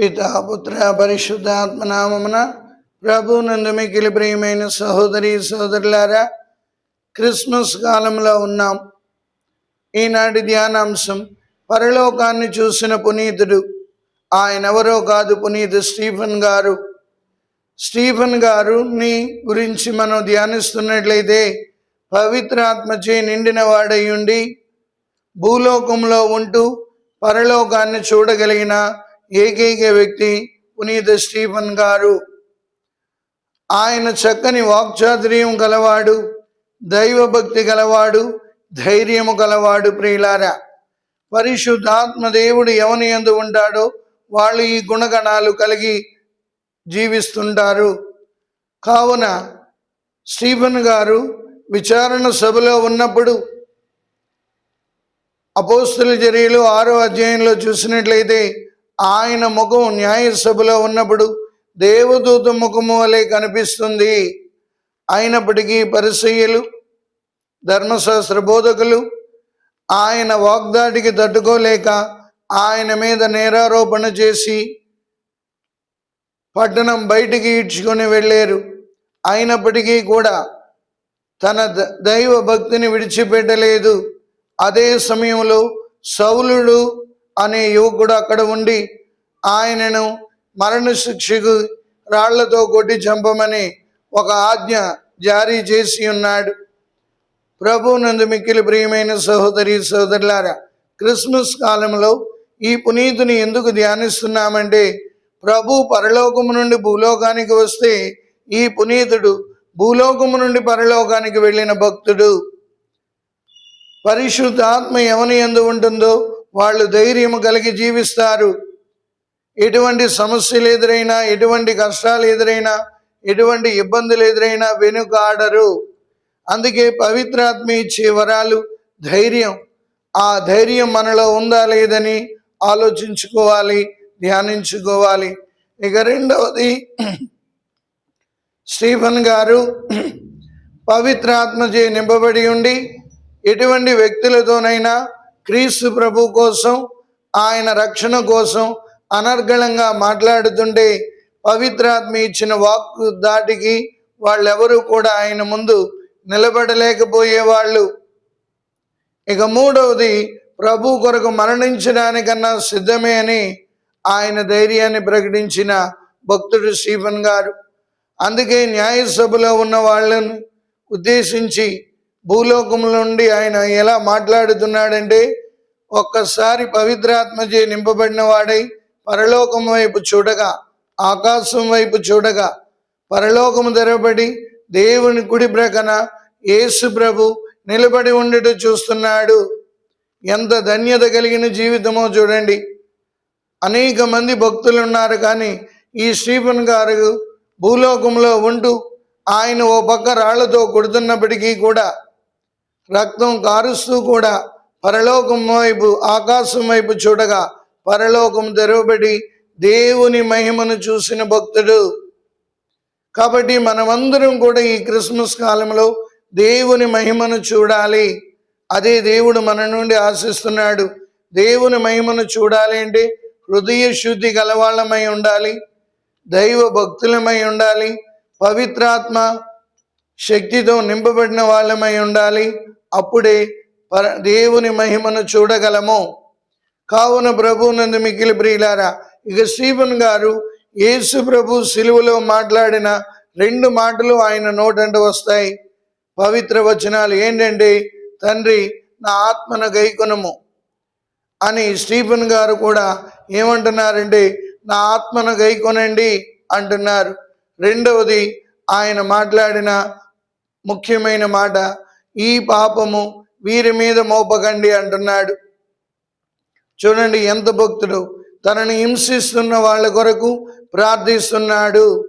పిత పుత్ర పరిశుద్ధాత్మ నామమున ప్రభు నందు ప్రియమైన సహోదరి సహోదరులారా క్రిస్మస్ కాలంలో ఉన్నాం. ఈనాటి ధ్యానాంశం పరలోకాన్ని చూసిన పునీతుడు. ఆయన ఎవరో కాదు పునీతు స్టీఫన్ గారు. స్టీఫన్ గారుని గురించి మనం ధ్యానిస్తున్నట్లయితే పవిత్రాత్మచే నిండిన వాడై ఉండి భూలోకంలో ఉంటూ పరలోకాన్ని చూడగలిగిన ఏకైక వ్యక్తి పునీత స్టీఫన్ గారు. ఆయన చక్కని వాక్చాతుర్యం గలవాడు దైవభక్తి గలవాడు ధైర్యము గలవాడు ప్రియులారా. పరిశుద్ధాత్మ దేవుడు ఎవని ఎందు ఉంటాడో వాళ్ళు ఈ గుణగణాలు కలిగి జీవిస్తుంటారు. కావున స్టీఫెన్ గారు విచారణ సభలో ఉన్నప్పుడు అపోస్తుల చర్యలు ఆరో అధ్యాయంలో చూసినట్లయితే ఆయన ముఖం న్యాయ సభలో ఉన్నప్పుడు దేవదూత ముఖము వలె కనిపిస్తుంది. అయినప్పటికీ పరిశీయులు ధర్మశాస్త్ర బోధకులు ఆయన వాగ్దాటికి తట్టుకోలేక ఆయన మీద నేరారోపణ చేసి పట్టణం బయటికి ఈడ్చుకొని వెళ్ళారు. అయినప్పటికీ కూడా తన ద- దైవ భక్తిని విడిచిపెట్టలేదు. అదే సమయంలో సౌలుడు అనే యువకుడు అక్కడ ఉండి ఆయనను మరణశిక్షకు రాళ్ళతో కొట్టి చంపమని ఒక ఆజ్ఞ జారీ చేసి ఉన్నాడు. ప్రభు నందు మిక్కిలి ప్రియమైన సహోదరి సహోదరులారా క్రిస్మస్ కాలంలో ఈ పునీతుని ఎందుకు ధ్యానిస్తున్నామంటే ప్రభు పరలోకము నుండి భూలోకానికి వస్తే ఈ పునీతుడు భూలోకము నుండి పరలోకానికి వెళ్ళిన భక్తుడు. పరిశుద్ధాత్మ ఎవని ఎందు ఉంటుందో వాళ్ళు ధైర్యం కలిగి జీవిస్తారు. ఎటువంటి సమస్యలు ఎదురైనా ఎటువంటి కష్టాలు ఎదురైనా ఎటువంటి ఇబ్బందులు ఎదురైనా వెనుకాడరు అందుకే పవిత్రాత్మ ఇచ్చే వరాలు ధైర్యం. ఆ ధైర్యం మనలో ఉందా లేదని ఆలోచించుకోవాలి ధ్యానించుకోవాలి. ఇక రెండవది స్టీఫన్ గారు పవిత్రాత్మచే నింపబడి ఉండి ఎటువంటి వ్యక్తులతోనైనా క్రీస్తు ప్రభు కోసం ఆయన రక్షణ కోసం అనర్గళంగా మాట్లాడుతుంటే పవిత్రాత్మ ఇచ్చిన వాక్కు దాటికి వాళ్ళెవరూ కూడా ఆయన ముందు నిలబడలేకపోయేవాళ్ళు. ఇక మూడవది ప్రభు కొరకు మరణించడానికన్నా సిద్ధమే అని ఆయన ధైర్యాన్ని ప్రకటించిన భక్తుడు స్టీఫన్ గారు. అందుకే న్యాయసభలో ఉన్న వాళ్ళను ఉద్దేశించి భూలోకం నుండి ఆయన ఎలా మాట్లాడుతున్నాడంటే ఒక్కసారి పవిత్రాత్మచే నింపబడిన వాడై పరలోకం వైపు చూడగా ఆకాశం వైపు చూడగా పరలోకము తెరబడి దేవుని కుడి ప్రకన యేసు ప్రభు నిలబడి ఉండట చూస్తున్నాడు. ఎంత ధన్యత కలిగిన జీవితమో చూడండి. అనేక మంది భక్తులు ఉన్నారు కానీ ఈ స్టీఫన్ గారు భూలోకంలో ఉంటూ ఆయన ఓ పక్క రాళ్ళతో కొడుతున్నప్పటికీ కూడా రక్తం కారుస్తూ కూడా పరలోకం వైపు ఆకాశం వైపు చూడగా పరలోకం తెరవబడి దేవుని మహిమను చూసిన భక్తుడు. కాబట్టి మనమందరం కూడా ఈ క్రిస్మస్ కాలంలో దేవుని మహిమను చూడాలి. అదే దేవుడు మన నుండి ఆశిస్తున్నాడు. దేవుని మహిమను చూడాలి అంటే హృదయ శుద్ధి గలవాళ్ళమై ఉండాలి. దైవ భక్తులమై ఉండాలి. పవిత్రాత్మ శక్తితో నింపబడిన వాళ్ళమై ఉండాలి. అప్పుడే పర దేవుని మహిమను చూడగలము. కావున ప్రభు నందు మిగిలి ప్రియులారా ఇక స్టీఫన్ గారు యేసు ప్రభు సిలువలో మాట్లాడిన రెండు మాటలు ఆయన నోటంట వస్తాయి. పవిత్ర వచనాలు ఏంటంటే తండ్రి నా ఆత్మన గైకొనము. అని స్టీఫెన్ గారు కూడా ఏమంటున్నారంటే నా ఆత్మను గైకొనండి అంటున్నారు. రెండవది ఆయన మాట్లాడిన ముఖ్యమైన మాట ఈ పాపము వీరి మీద మోపకండి అంటున్నాడు. చూడండి ఎంత భక్తుడు. తనని హింసిస్తున్న వాళ్ళ కొరకు ప్రార్థిస్తున్నాడు.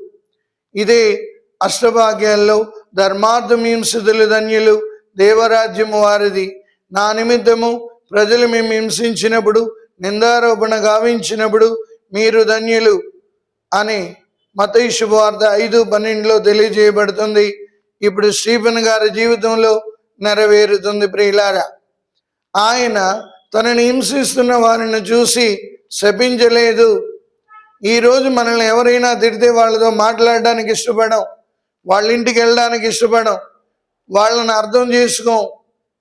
ఇదే అష్టభాగ్యాల్లో ధర్మార్థం హింసితులు ధన్యులు దేవరాజ్యము వారిది. నా నిమిత్తము ప్రజలు మేము హింసించినప్పుడు నిందారోపణ గావించినప్పుడు మీరు ధన్యులు అని మతయి శుభవార్త ఐదు పన్నెండులో తెలియజేయబడుతుంది. ఇప్పుడు స్టీఫెన్ గారి జీవితంలో నెరవేరుతుంది ప్రియులారా. ఆయన తనని హింసిస్తున్న వారిని చూసి శపించలేదు. ఈరోజు మనల్ని ఎవరైనా తిడితే వాళ్ళతో మాట్లాడడానికి ఇష్టపడం వాళ్ళ ఇంటికి వెళ్ళడానికి ఇష్టపడం వాళ్ళని అర్థం చేసుకోం.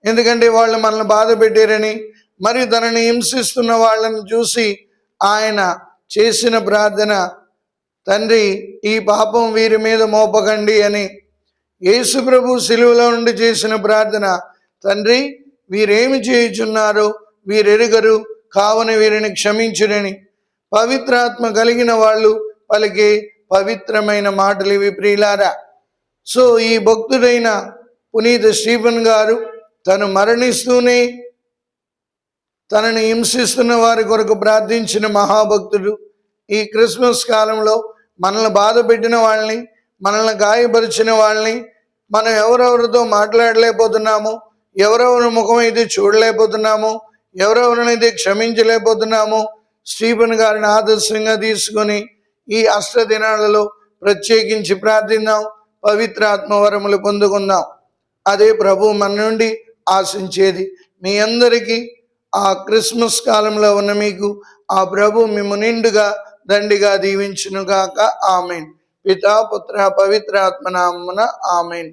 ఎందుకంటే వాళ్ళు మనల్ని బాధ పెట్టారని. మరి తనని హింసిస్తున్న వాళ్ళని చూసి ఆయన చేసిన ప్రార్థన తండ్రి ఈ పాపం వీరి మీద మోపకండి అని యేసుప్రభు సిలువలో నుండి చేసిన ప్రార్థన. తండ్రి వీరేమి చేయుచున్నారో? వీరెరుగరు కావున వీరిని క్షమించుడని పవిత్రాత్మ కలిగిన వాళ్ళు పలికే పవిత్రమైన మాటలు ఇవి ప్రియులారా. సో ఈ భక్తుడైన పునీత స్టీఫన్ గారు తను మరణిస్తూనే తనని హింసిస్తున్న వారి కొరకు ప్రార్థించిన మహాభక్తుడు. ఈ క్రిస్మస్ కాలంలో మనల్ని బాధ పెట్టిన వాళ్ళని మనల్ని గాయపరిచిన వాళ్ళని మనం ఎవరెవరితో మాట్లాడలేకపోతున్నాము ఎవరెవరి ముఖం అయితే చూడలేకపోతున్నాము ఎవరెవరినైతే క్షమించలేకపోతున్నాము స్టీఫెన్ గారిని ఆదర్శంగా తీసుకొని ఈ అష్ట దినాలలో ప్రత్యేకించి ప్రార్థిద్దాం పవిత్ర ఆత్మవరములు పొందుకుందాం. అదే ప్రభు మన నుండి ఆశించేది. మీ అందరికీ ఆ క్రిస్మస్ కాలంలో ఉన్న మీకు ఆ ప్రభు మిమ్ము నిండుగా దండిగా దీవించునుగాక. ఆమెన్. పితా పుత్ర పవిత్ర ఆత్మనామన ఆమెన్